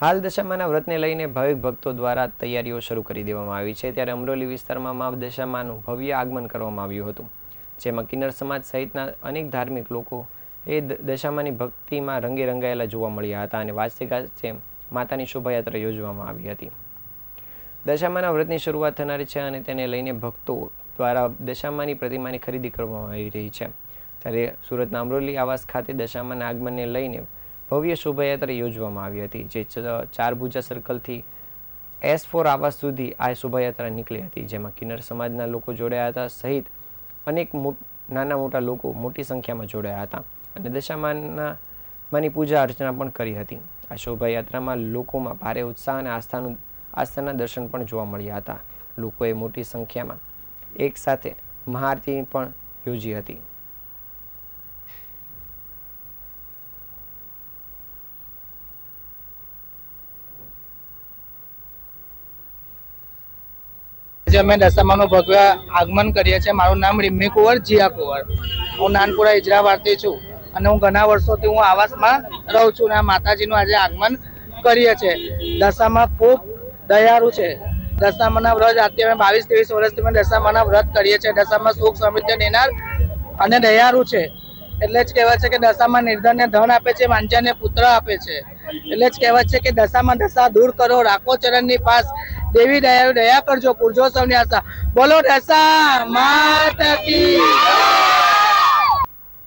હાલ દશામાના વ્રતને લઈને ભાવિક ભક્તો દ્વારા તૈયારીઓ શરૂ કરી દેવામાં આવી છે. ત્યારે અમરોલી વિસ્તારમાં મા દશામાનું ભવ્ય આગમન કરવામાં આવ્યું હતું. જેમાં કિન્નર સમાજ સહિતના અનેક ધાર્મિક લોકો એ દશામાની ભક્તિમાં રંગે રંગાયેલા જોવા મળ્યા હતા અને વાજતે ગાજતે માતાની શોભાયાત્રા યોજવામાં આવી હતી. દશામાના વ્રતની શરૂઆત થનારી છે અને તેને લઈને ભક્તો દ્વારા દશામાની પ્રતિમાની ખરીદી કરવામાં આવી રહી છે. ત્યારે સુરતના અમરોલી આવાસ ખાતે દશામાના આગમનને લઈને ભવ્ય શોભાયાત્રા યોજવામાં આવી હતી, જે ચારભુજા સર્કલથી એસ ફોર આવાસ સુધી આ શોભાયાત્રા નીકળી હતી, જેમાં કિન્નર સમાજના લોકો જોડાયા હતા સહિત અનેક નાના મોટા લોકો મોટી સંખ્યામાં જોડાયા હતા અને દશામાના માની પૂજા અર્ચના પણ કરી હતી. આ શોભાયાત્રામાં લોકોમાં ભારે ઉત્સાહ અને આસ્થાનું, આસ્થાના દર્શન પણ જોવા મળ્યા હતા. લોકોએ મોટી સંખ્યામાં એક સાથે મહાઆરતી પણ યોજી હતી. આજે અમે દશામાનું ભવ્ય આગમન કરીએ છીએ. મારું નામ રીમ્મી કુંવર, જીયા કુંવર. હું નાનપુરા ઈજરાવારથી છું અને હું ઘણા વર્ષોથી હું આવાસમાં રહું છું અને આ માતાજીનું આજે આગમન કરીએ છીએ. દશામાં ખૂબ દયાળુ છે. દશામાના વ્રત આજથી અમે બાવીસ ત્રેવીસ વર્ષથી અમે દશામાના વ્રત કરીએ છીએ. દશામાં સુખ, સમૃદ્ધિ દેનાર અને દયાળુ છે. એટલે જ કહેવાય છે કે દશામાં નિર્ધનને ધન આપે છે વાંચનને પુત્ર આપે છે. એટલે જ કહેવાય છે કે દશામાં દશા દૂર કરો, રાખો ચરણની પાસ દેવી દયા દયા કરજો પૂરજો સૌની આશા બોલો દશા માતા કી.